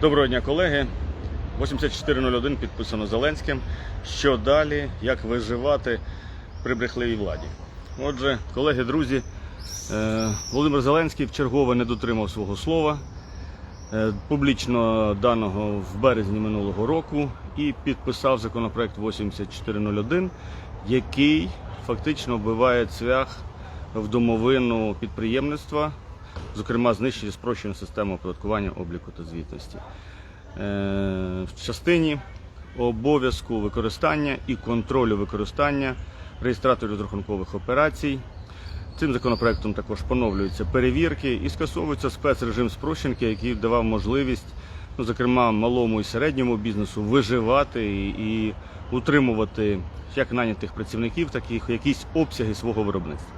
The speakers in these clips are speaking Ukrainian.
Доброго дня, колеги. 8401 підписано Зеленським. Що далі, як виживати при брехливій владі? Отже, колеги, друзі, е, Володимир Зеленський вчергове не дотримав свого слова, е, публічно даного в березні минулого року, і підписав законопроект 8401, який фактично вбиває цвях в домовину підприємництва, зокрема знищує спрощену систему оподаткування обліку та звітності. Е, В частині обов'язку використання і контролю використання реєстраторів розрахункових операцій. Цим законопроектом також поновлюються перевірки і скасовується спецрежим спрощенки, який давав можливість, ну, зокрема, малому і середньому бізнесу виживати і, і утримувати як нанятих працівників, так і якісь обсяги свого виробництва.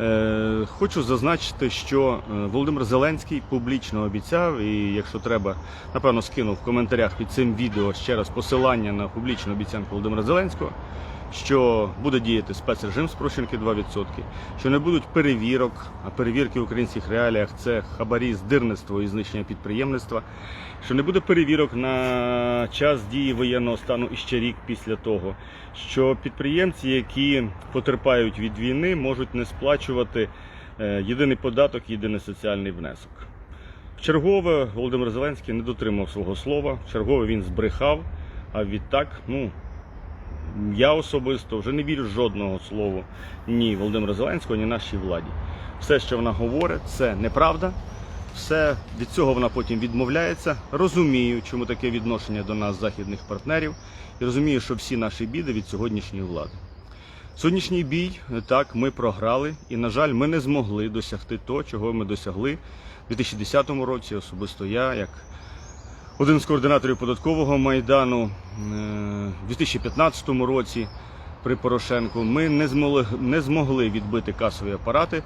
Е, Хочу зазначити, що е, Володимир Зеленський публічно обіцяв, і якщо треба, напевно, скину в коментарях під цим відео ще раз посилання на публічну обіцянку Володимира Зеленського, що буде діяти спецрежим спрощенки 2%, що не будуть перевірок, а перевірки в українських реаліях це хабарі, здирництво і знищення підприємництва, що не буде перевірок на час дії воєнного стану і ще рік після того, що підприємці, які потерпають від війни, можуть не сплачувати е, єдиний податок, єдиний соціальний внесок. Чергове Володимир Зеленський не дотримав свого слова. Чергове він збрехав. А відтак, ну я особисто вже не вірю жодного слова ні Володимира Зеленського, ні нашій владі. Все, що вона говорить, це неправда. Все від цього вона потім відмовляється. Розумію, чому таке відношення до нас західних партнерів, і розумію, що всі наші біди від сьогоднішньої влади. Сьогоднішній бій так ми програли, і на жаль, ми не змогли досягти того, чого ми досягли у 2010 році. Особисто я, як один з координаторів податкового майдану е, у 2015 році при Порошенку. Ми не змогли, не змогли відбити касові апарати.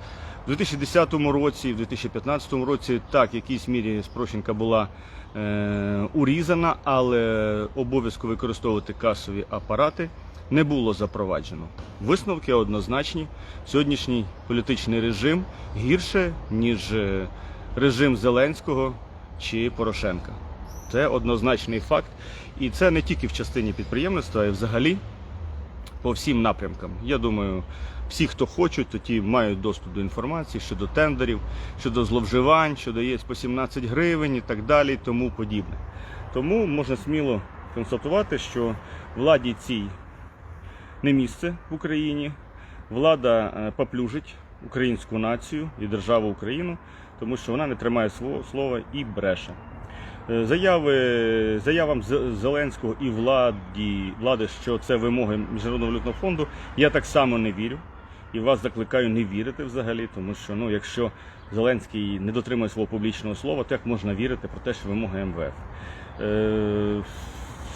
У 2010 році, в 2015 році, так, в якійсь мірі спрощенка була е, урізана, але обов'язку використовувати касові апарати не було запроваджено. Висновки однозначні. Сьогоднішній політичний режим гірше, ніж е, режим Зеленського чи Порошенка. Це однозначний факт. І це не тільки в частині підприємництва, а й взагалі по всім напрямкам. Я думаю, всі, хто хочуть, то ті мають доступ до інформації щодо тендерів, щодо зловживань, щодо ЄС по 17 гривень і так далі, тому подібне. Тому можна сміло констатувати, що владі цій не місце в Україні. Влада е, поплюжить українську націю і державу Україну, тому що вона не тримає свого слова і бреше. Е, Заяви заявам Зеленського і владі, влади, що це вимоги Міжнародного валютного фонду, я так само не вірю. І вас закликаю не вірити взагалі, тому що ну, якщо Зеленський не дотримує свого публічного слова, то як можна вірити про те, що вимоги МВФ? Е,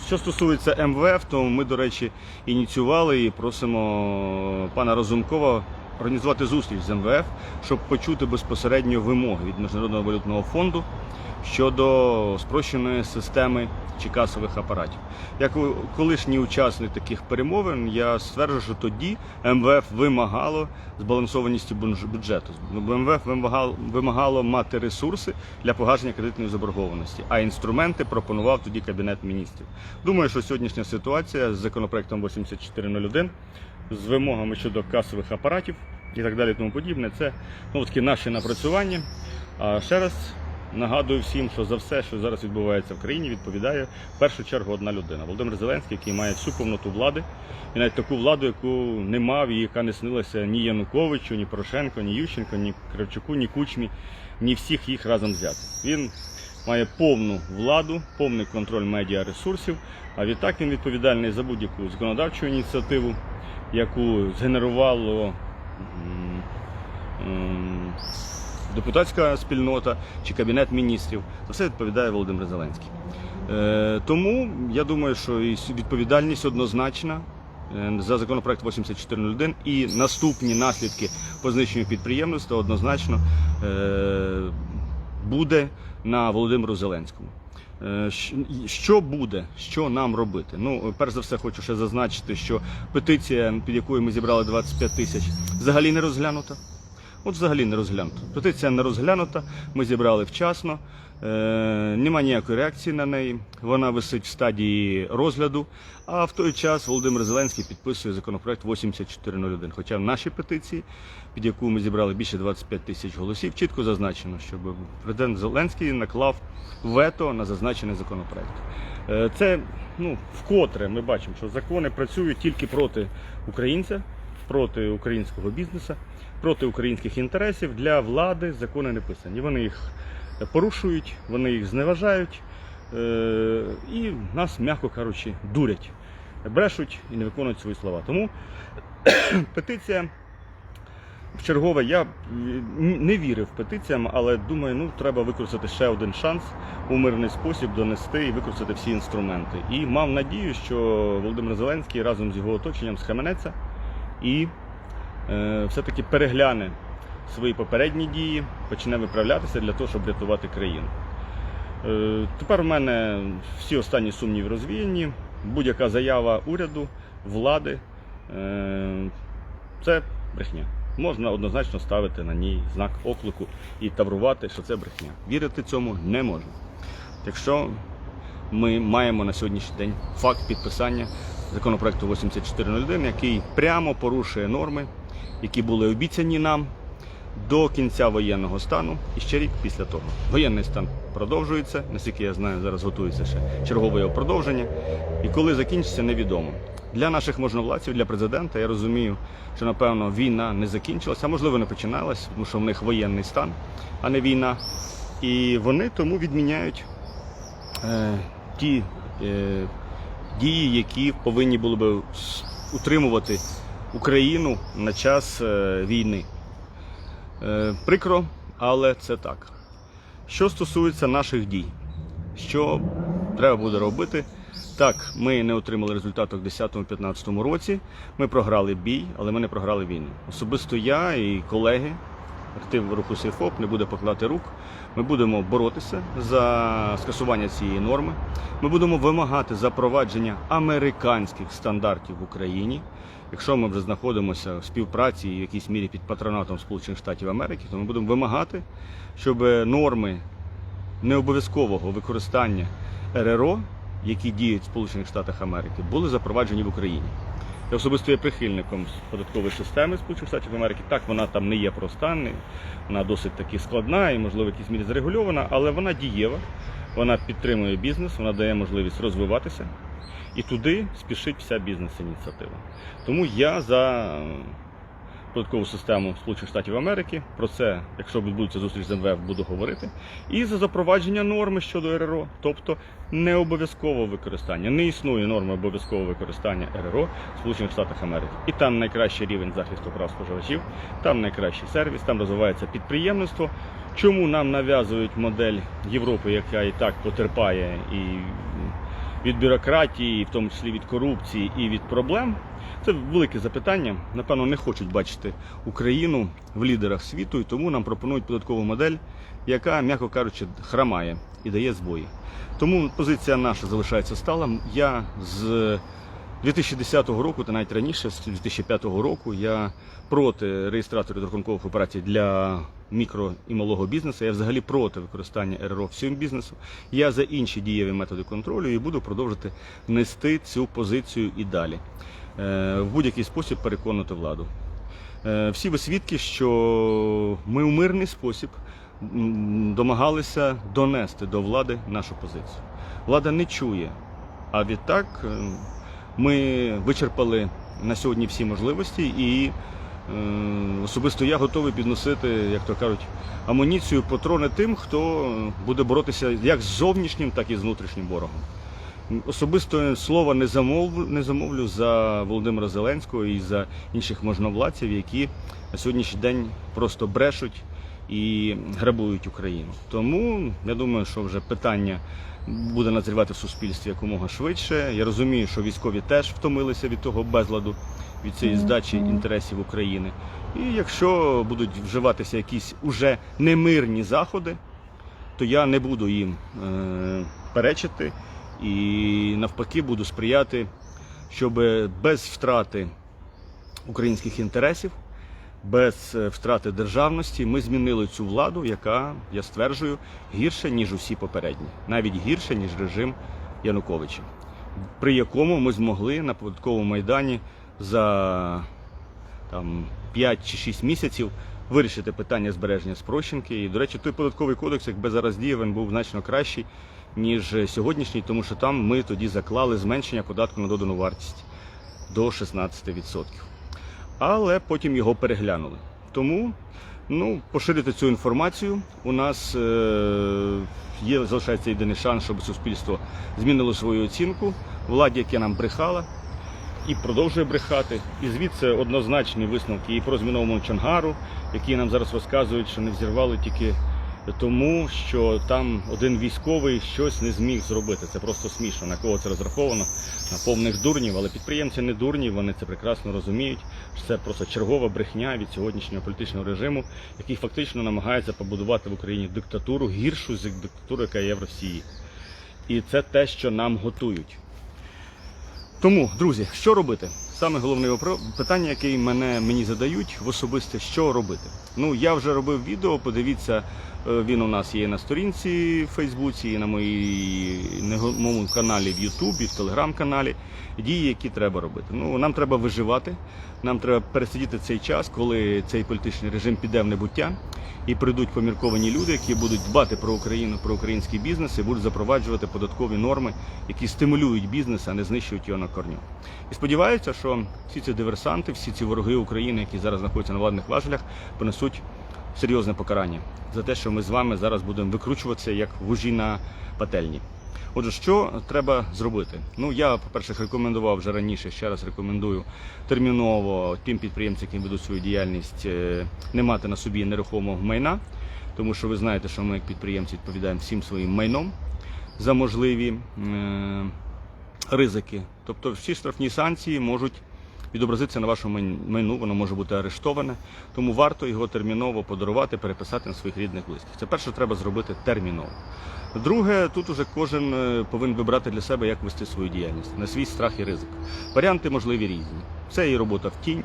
що стосується МВФ, то ми, до речі, ініціювали і просимо пана Разумкова організувати зустріч з МВФ, щоб почути безпосередньо вимоги від Міжнародного валютного фонду щодо спрощеної системи чи касових апаратів. Як колишній учасник таких перемовин, я стверджую, що тоді МВФ вимагало збалансованості бюдж- бюджету. МВФ вимагало мати ресурси для погашення кредитної заборгованості, а інструменти пропонував тоді Кабінет міністрів. Думаю, що сьогоднішня ситуація з законопроектом 8401, з вимогами щодо касових апаратів і так далі, тому подібне, це ну, такі наші напрацювання. А ще раз Нагадую всім, що за все, що зараз відбувається в країні, відповідає в першу чергу одна людина Володимир Зеленський, який має всю повноту влади, і навіть таку владу, яку не мав і яка не снилася ні Януковичу, ні Порошенко, ні Ющенко, ні Кравчуку, ні Кучмі, ні всіх їх разом взяти. Він має повну владу, повний контроль медіаресурсів, а відтак він відповідальний за будь-яку законодавчу ініціативу, яку згенерувало. Депутатська спільнота чи кабінет міністрів. За все відповідає Володимир Зеленський. Е, тому я думаю, що і відповідальність однозначна е, за законопроект 8401 і наступні наслідки по знищенню підприємництва однозначно е, буде на Володимиру Зеленському. Що буде, що нам робити? Ну, перш за все, хочу ще зазначити, що петиція, під якою ми зібрали 25 тисяч, взагалі не розглянута. От взагалі не розглянута. Петиція не розглянута, ми зібрали вчасно, е, нема ніякої реакції на неї. Вона висить в стадії розгляду. А в той час Володимир Зеленський підписує законопроект 8401. Хоча в нашій петиції, під яку ми зібрали більше 25 тисяч голосів, чітко зазначено, щоб президент Зеленський наклав вето на зазначений законопроект. Е, Це ну, вкотре ми бачимо, що закони працюють тільки проти українця, проти українського бізнесу, проти українських інтересів. Для влади закони не писані. Вони їх порушують, вони їх зневажають е, і нас, м'яко кажучи, дурять, брешуть і не виконують свої слова. Тому петиція. В чергове я не вірив петиціям, але думаю, ну треба використати ще один шанс у мирний спосіб донести і використати всі інструменти. І мав надію, що Володимир Зеленський разом з його оточенням схаменеться і е, все-таки перегляне свої попередні дії, почне виправлятися для того, щоб врятувати країну. Е, тепер у мене всі останні сумніви розвіяні. Будь-яка заява уряду, влади е, це брехня. Можна однозначно ставити на ній знак оклику і таврувати, що це брехня. Вірити цьому не можна. Якщо ми маємо на сьогоднішній день факт підписання законопроекту 8401, який прямо порушує норми, які були обіцяні нам до кінця воєнного стану і ще рік після того. Воєнний стан продовжується, наскільки я знаю, зараз готується ще чергове його продовження. І коли закінчиться, невідомо. Для наших можновладців, для президента, я розумію, що напевно війна не закінчилася, а можливо не починалась, тому що в них воєнний стан, а не війна. І вони тому відміняють е, ті е, дії, які повинні були би утримувати Україну на час е, війни. Е, прикро, але це так. Що стосується наших дій, що треба буде робити? Так, ми не отримали результату в 2010-2015 році. Ми програли бій, але ми не програли війну. Особисто я і колеги, актив руху СІФОП не буде покладати рук. Ми будемо боротися за скасування цієї норми. Ми будемо вимагати запровадження американських стандартів в Україні. Якщо ми вже знаходимося в співпраці і в якійсь мірі під патронатом Сполучених Штатів Америки, то ми будемо вимагати, щоб норми необов'язкового використання РРО, які діють в Сполучених Штатах Америки, були запроваджені в Україні. Особисто є прихильником податкової системи Сполучених Штатів Америки. Так, вона там не є проста, вона досить таки складна і, можливо, в якійсь мірі зарегульована, але вона дієва, вона підтримує бізнес, вона дає можливість розвиватися. І туди спішить вся бізнес-ініціатива. Тому я за податкову систему Сполучених Штатів Америки. Про це, якщо відбудеться зустріч з МВФ, буду говорити. І за запровадження норми щодо РРО, тобто не обов'язкового використання. Не існує норми обов'язкового використання РРО в Сполучених Штатах Америки. І там найкращий рівень захисту прав споживачів, там найкращий сервіс, там розвивається підприємництво. Чому нам нав'язують модель Європи, яка і так потерпає і від бюрократії, і в тому числі від корупції і від проблем? Це велике запитання. Напевно, не хочуть бачити Україну в лідерах світу, і тому нам пропонують податкову модель, яка, м'яко кажучи, храмає і дає збої. Тому позиція наша залишається стала. Я з 2010 року, та навіть раніше, з 2005 року, я проти реєстраторів рахункових операцій для мікро і малого бізнесу. Я взагалі проти використання РРО всім бізнесу. Я за інші дієві методи контролю і буду продовжувати нести цю позицію і далі. Е, В будь-який спосіб переконати владу. Е, Всі ви свідки, що ми у мирний спосіб домагалися донести до влади нашу позицію. Влада не чує. А відтак е, ми вичерпали на сьогодні всі можливості, і особисто я готовий підносити, як то кажуть, амуніцію, патрони тим, хто буде боротися як з зовнішнім, так і з внутрішнім ворогом. Особисто слова не замовлю, не замовлю за Володимира Зеленського і за інших можновладців, які на сьогоднішній день просто брешуть і грабують Україну. Тому я думаю, що вже питання буде назрівати в суспільстві якомога швидше. Я розумію, що військові теж втомилися від того безладу, від цієї здачі інтересів України. І якщо будуть вживатися якісь уже немирні заходи, то я не буду їм е, перечити і навпаки буду сприяти, щоб без втрати українських інтересів, без е, втрати державності. Ми змінили цю владу, яка, я стверджую, гірше, ніж усі попередні, навіть гірше, ніж режим Януковича, при якому ми змогли на податковому майдані за там 5 чи 6 місяців вирішити питання збереження спрощенки. І, до речі, той податковий кодекс, якби зараз діяв, він був значно кращий, ніж сьогоднішній, тому що там ми тоді заклали зменшення податку на додану вартість до 16%. Але потім його переглянули. Тому ну, поширити цю інформацію. У нас е- є залишається єдиний шанс, щоб суспільство змінило свою оцінку владі, яка нам брехала і продовжує брехати. І звідси однозначні висновки і про зміновому Чангару, які нам зараз розказують, що не взірвали тільки тому, що там один військовий щось не зміг зробити. Це просто смішно. На кого це розраховано? На повних дурнів, але підприємці не дурні, вони це прекрасно розуміють. що Це просто чергова брехня від сьогоднішнього політичного режиму, який фактично намагається побудувати в Україні диктатуру гіршу з диктатури, яка є в Росії. І це те, що нам готують. Тому, друзі, що робити? Саме головне питання, яке мене мені задають в особисте, що робити. Ну я вже робив відео. Подивіться, він у нас є на сторінці в Фейсбуці, і на моєму каналі в Ютубі, в телеграм-каналі. Дії, які треба робити. Ну нам треба виживати. Нам треба пересидіти цей час, коли цей політичний режим піде в небуття, і прийдуть помірковані люди, які будуть дбати про Україну, про український бізнес і будуть запроваджувати податкові норми, які стимулюють бізнес, а не знищують його на корню. І сподіваюся, що всі ці диверсанти, всі ці вороги України, які зараз знаходяться на владних важелях, понесуть серйозне покарання за те, що ми з вами зараз будемо викручуватися як вужі на пательні. Отже, що треба зробити? Ну я, по-перше, рекомендував вже раніше, ще раз рекомендую терміново тим підприємцям, які ведуть свою діяльність, е, не мати на собі нерухомого майна, тому що ви знаєте, що ми як підприємці відповідаємо всім своїм майном за можливі е, ризики. Тобто всі штрафні санкції можуть відобразитися на вашому майну, воно може бути арештоване, тому варто його терміново подарувати, переписати на своїх рідних близьких. Це перше, треба зробити терміново. Друге, тут уже кожен е, повинен вибрати для себе, як вести свою діяльність на свій страх і ризик. Варіанти можливі різні. Це і робота в тінь,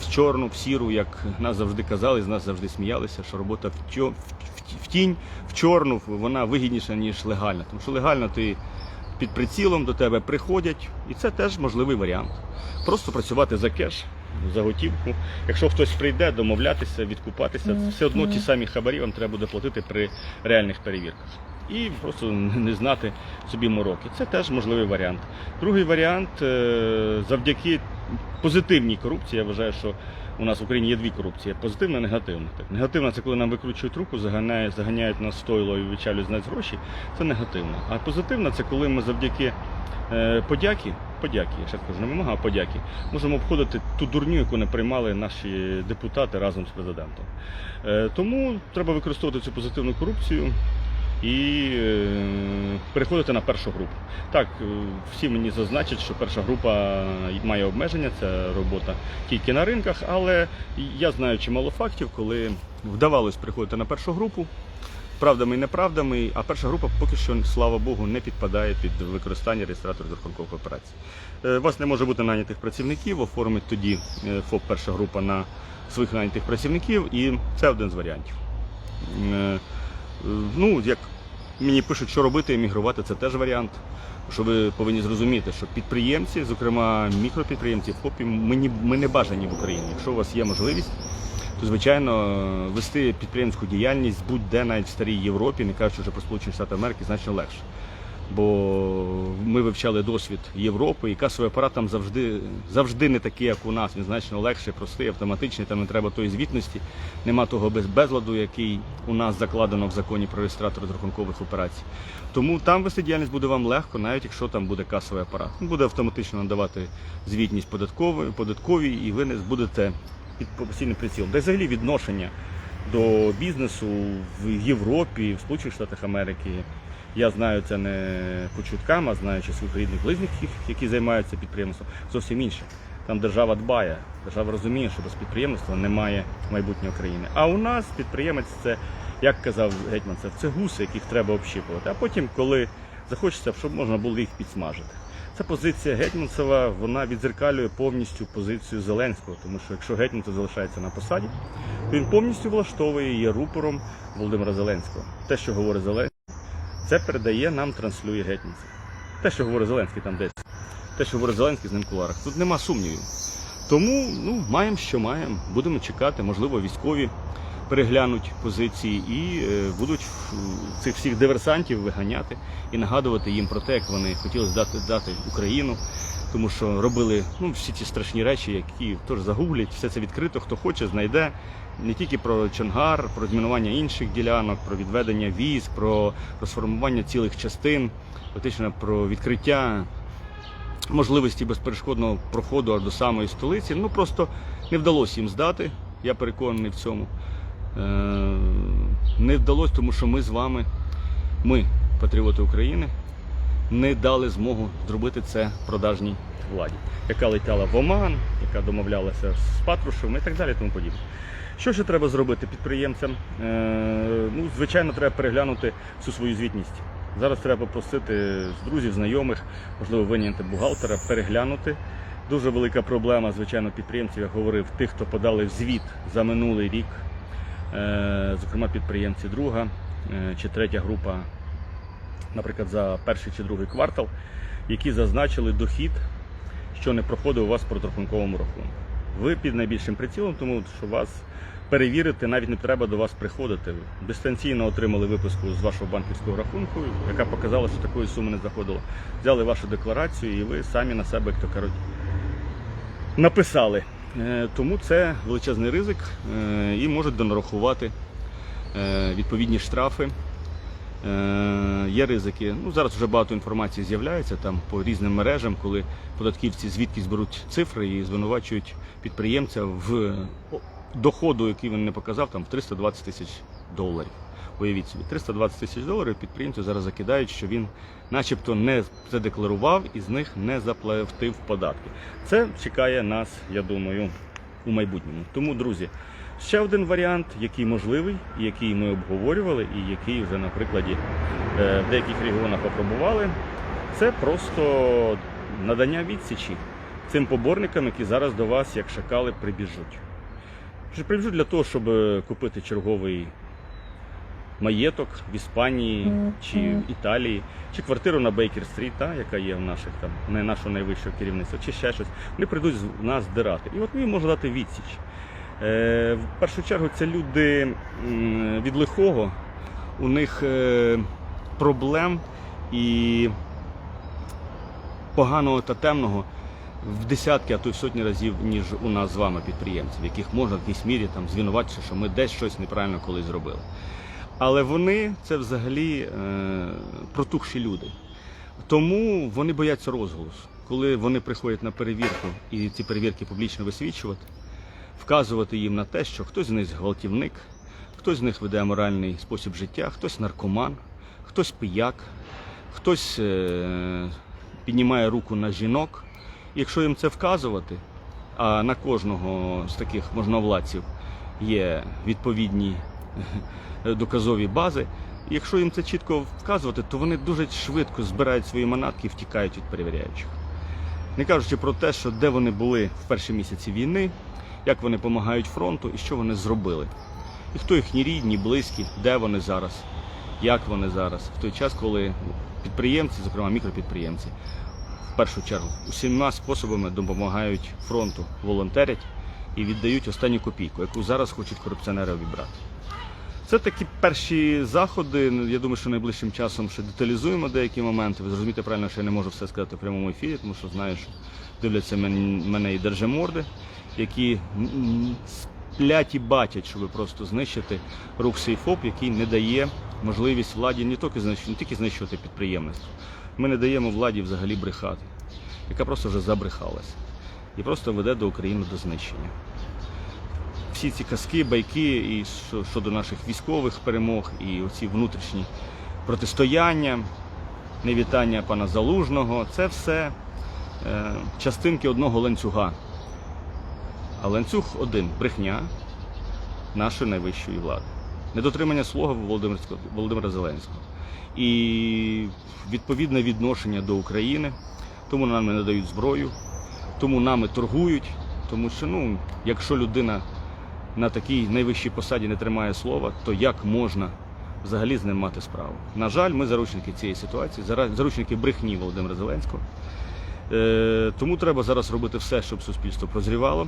в чорну, в сіру, як нас завжди казали, з нас завжди сміялися, що робота в тінь, в чорну, вона вигідніша, ніж легальна. Тому що легально ти під прицілом до тебе приходять, і це теж можливий варіант. Просто працювати за кеш, за готівку. Якщо хтось прийде, домовлятися, відкупатися, все одно ті самі хабарі вам треба буде платити при реальних перевірках. І просто не знати собі мороки. Це теж можливий варіант. Другий варіант е, завдяки позитивній корупції. Я вважаю, що у нас в Україні є дві корупції: позитивна і негативна. Так, негативна це коли нам викручують руку, заганяють, заганяють нас стойло і вичалюють з нас гроші. Це негативно. А позитивна це коли ми завдяки е, подяки, подяки, я ще скажу, не вимога, а подяки, можемо обходити ту дурню, яку не приймали наші депутати разом з президентом. Е, тому треба використовувати цю позитивну корупцію і е, переходити на першу групу. Так, е, всі мені зазначать, що перша група має обмеження, це робота тільки на ринках, але я знаю чимало фактів, коли вдавалось приходити на першу групу. Правдами і неправдами, а перша група поки що, слава Богу, не підпадає під використання реєстраторів рахункових операцій. Е, У вас не може бути нанятих працівників, оформить тоді ФОП перша група на своїх нанятих працівників, і це один з варіантів. Е, е, Ну, як мені пишуть, що робити, емігрувати, це теж варіант. Що ви повинні зрозуміти, що підприємці, зокрема мікропідприємці, ФОПі, ми, ми не бажані в Україні. Якщо у вас є можливість, то звичайно вести підприємську діяльність будь-де навіть в старій Європі, не кажучи вже про Сполучені Штати Америки, значно легше. Бо ми вивчали досвід Європи, і касовий апарат там завжди, завжди не такий, як у нас. Він значно легший, простий, автоматичний, там не треба тої звітності, нема того без- безладу, який у нас закладено в законі про реєстратор розрахункових операцій. Тому там вести діяльність буде вам легко, навіть якщо там буде касовий апарат. Він буде автоматично надавати звітність податкової, податковій, і ви не будете під постійним прицілом. Й взагалі відношення до бізнесу в Європі, в Сполучених Штатах Америки. Я знаю це не по чуткам, а знаючи своїх рідних близнюків, які займаються підприємством, зовсім інше. Там держава дбає, держава розуміє, що без підприємництва немає майбутнього країни. А у нас підприємець це, як казав гетьман, це, гуси, яких треба общіпувати. А потім, коли захочеться, щоб можна було їх підсмажити. Ця позиція Гетьманцева вона відзеркалює повністю позицію Зеленського, тому що якщо Гетьманцев залишається на посаді, то він повністю влаштовує є рупором Володимира Зеленського. Те, що говорить Зеленський, це передає нам, транслює гетьманця. Те, що говорить Зеленський там десь, те, що говорить Зеленський з ним в кулуарах, тут нема сумнівів. Тому ну, маємо, що маємо, будемо чекати, можливо, військові переглянуть позиції і е, будуть цих всіх диверсантів виганяти і нагадувати їм про те, як вони хотіли здати здати Україну, тому що робили ну, всі ці страшні речі, які теж загуглять, все це відкрито, хто хоче, знайде. Не тільки про Чонгар, про змінування інших ділянок, про відведення військ, про розформування цілих частин, фактично про відкриття можливості безперешкодного проходу аж до самої столиці. Ну просто не вдалося їм здати, я переконаний в цьому. Е, Не вдалося, тому що ми з вами, ми, патріоти України, не дали змогу зробити це продажній владі, яка летяла в Оман, яка домовлялася з Патрушевим і так далі. Тому подібне. Що ще треба зробити підприємцям? Е, ну, звичайно, треба переглянути всю свою звітність. Зараз треба попросити з друзів, знайомих, можливо, виняти бухгалтера, переглянути. Дуже велика проблема, звичайно, підприємців, я говорив, тих, хто подали в звіт за минулий рік, Е, зокрема підприємці друга е, чи третя група, наприклад, за перший чи другий квартал, які зазначили дохід, що не проходив у вас в проторахунковому рахунку. Ви під найбільшим прицілом, тому що вас перевірити навіть не треба до вас приходити. Дистанційно отримали виписку з вашого банківського рахунку, яка показала, що такої суми не заходило. Взяли вашу декларацію і ви самі на себе, як то кажуть, написали. Е, Тому це величезний ризик е, і можуть донарахувати е, відповідні штрафи. Е, Є ризики. Ну, зараз вже багато інформації з'являється там по різним мережам, коли податківці звідкись беруть цифри і звинувачують підприємця в доходу, який він не показав, там в 320 тисяч доларів. Уявіть собі, 320 тисяч доларів підприємцю зараз закидають, що він начебто не задекларував і з них не заплатив податки. Це чекає нас, я думаю, у майбутньому. Тому, друзі, ще один варіант, який можливий, який ми обговорювали, і який вже на прикладі е, в деяких регіонах опробували, це просто надання відсічі цим поборникам, які зараз до вас, як шакали, прибіжуть. Прибіжуть для того, щоб купити черговий маєток в Іспанії чи в Італії, чи квартиру на Бейкер-стріт, яка є в наших там, не нашого найвищого керівництва, чи ще щось. Вони прийдуть нас здирати. І от ми їм можемо дати відсіч. Е, в першу чергу це люди від лихого, у них е, проблем і поганого та темного в десятки, а то й сотні разів, ніж у нас з вами підприємців, яких можна в якійсь мірі там звинуватити, що ми десь щось неправильно колись зробили. Але вони це взагалі е, протухші люди. Тому вони бояться розголосу. Коли вони приходять на перевірку і ці перевірки публічно висвічувати, вказувати їм на те, що хтось з них гвалтівник, хтось з них веде аморальний спосіб життя, хтось наркоман, хтось пияк, хтось е, піднімає руку на жінок. Якщо їм це вказувати, а на кожного з таких можновладців є відповідні доказові бази. Якщо їм це чітко вказувати, то вони дуже швидко збирають свої манатки і втікають від перевіряючих. Не кажучи про те, що де вони були в перші місяці війни, як вони допомагають фронту і що вони зробили. І хто їхні рідні, близькі, де вони зараз, як вони зараз, в той час, коли підприємці, зокрема мікропідприємці, в першу чергу усіма способами допомагають фронту, волонтерять і віддають останню копійку, яку зараз хочуть корупціонери обібрати. Це такі перші заходи. Я думаю, що найближчим часом ще деталізуємо деякі моменти. Ви зрозумієте правильно, що я не можу все сказати в прямому ефірі, тому що знаю, що дивляться мене і держиморди, які м, сплять і батять, щоб просто знищити рух Сейфоп, який не дає можливість владі не тільки знищувати, не тільки знищувати підприємництво. Ми не даємо владі взагалі брехати, яка просто вже забрехалася і просто веде до України до знищення всі ці казки, байки і щодо наших військових перемог, і оці внутрішні протистояння, невітання пана Залужного це все е, частинки одного ланцюга. А ланцюг один брехня нашої найвищої влади. Недотримання слова Володимира Зеленського. І відповідне відношення до України тому нам не надають зброю, тому нами торгують. Тому що, ну, якщо людина на такій найвищій посаді не тримає слова, то як можна взагалі з ним мати справу? На жаль, ми заручники цієї ситуації, заручники брехні Володимира Зеленського. Е, тому треба зараз робити все, щоб суспільство прозрівало.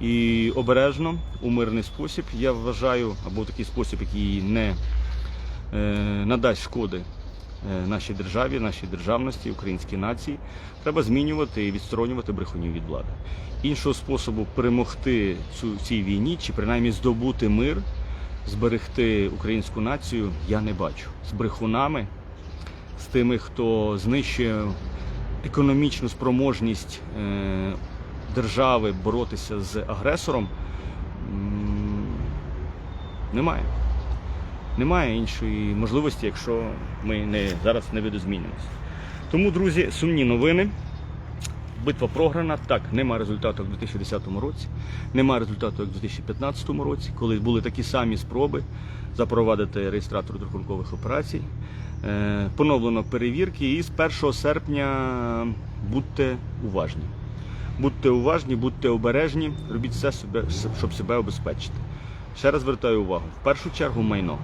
І обережно, у мирний спосіб, я вважаю, або такий спосіб, який не е, надасть шкоди е, нашій державі, нашій державності, українській нації, треба змінювати і відсторонювати брехунів від влади. Іншого способу перемогти цю цій війні, чи принаймні здобути мир, зберегти українську націю, я не бачу. З брехунами, з тими, хто знищує економічну спроможність е, держави боротися з агресором, немає. Немає іншої можливості, якщо ми не, зараз не видозмінимося. Тому, друзі, сумні новини. Битва програна. Так, нема результату як у 2010 році, нема результату як у 2015 році, коли були такі самі спроби запровадити реєстратор розрахункових операцій. Е, Поновлено перевірки і з 1 серпня будьте уважні. Будьте уважні, будьте обережні, робіть все, щоб себе обезпечити. Ще раз звертаю увагу: в першу чергу майно.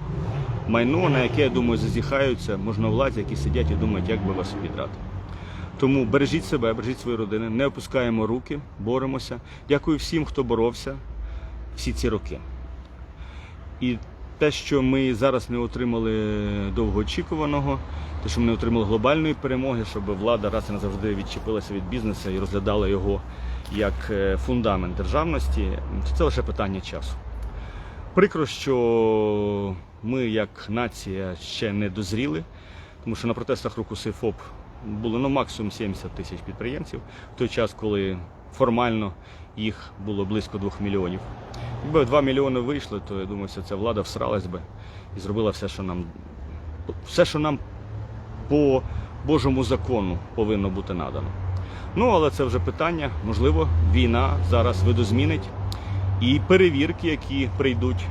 Майно, на яке, я думаю, зазіхаються можновладці, які сидять і думають, як би вас обідрати. Тому бережіть себе, бережіть свої родини, не опускаємо руки, боремося. Дякую всім, хто боровся всі ці роки. І те, що ми зараз не отримали довгоочікуваного, те, що ми не отримали глобальної перемоги, щоб влада раз і назавжди відчепилася від бізнесу і розглядала його як е, фундамент державності, це лише питання часу. Прикро, що ми, як нація, ще не дозріли, тому що на протестах руху СИФОП було ну, максимум 70 тисяч підприємців, в той час, коли формально їх було близько 2 мільйонів. Якби 2 мільйони вийшли, то я думаю, що ця влада всралась би і зробила все, що нам, все, що нам по Божому закону повинно бути надано. Ну, але це вже питання. Можливо, війна зараз видозмінить і перевірки, які прийдуть,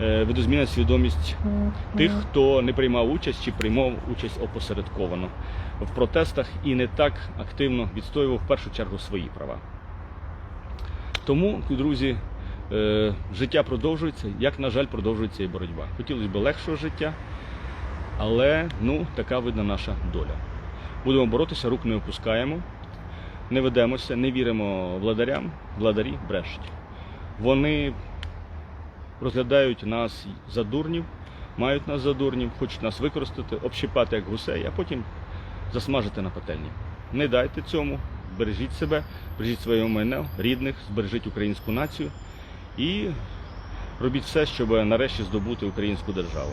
е, видозмінять свідомість тих, хто не приймав участь чи приймав участь опосередковано в протестах і не так активно відстоював в першу чергу свої права. Тому, друзі, життя продовжується, як, на жаль, продовжується і боротьба. Хотілося б легшого життя, але ну, така видна наша доля. Будемо боротися, рук не опускаємо, не ведемося, не віримо владарям, владарі брешуть. Вони розглядають нас за дурнів, мають нас за дурнів, хочуть нас використати, общипати як гусей, а потім засмажити на пательні. Не дайте цьому, бережіть себе, бережіть своє майно, рідних, збережіть українську націю і робіть все, щоб нарешті здобути українську державу.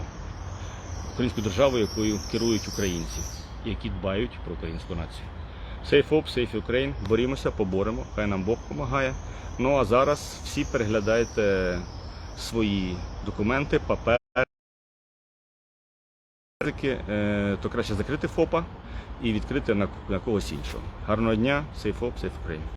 Українську державу, якою керують українці, які дбають про українську націю. Safe Up, Safe Ukraine, борімося, поборемо, хай нам Бог допомагає. Ну а зараз всі переглядайте свої документи, папери, е, то краще закрити ФОПа і відкрити на, когось іншого. Гарного дня, Safe Up, Safe Ukraine.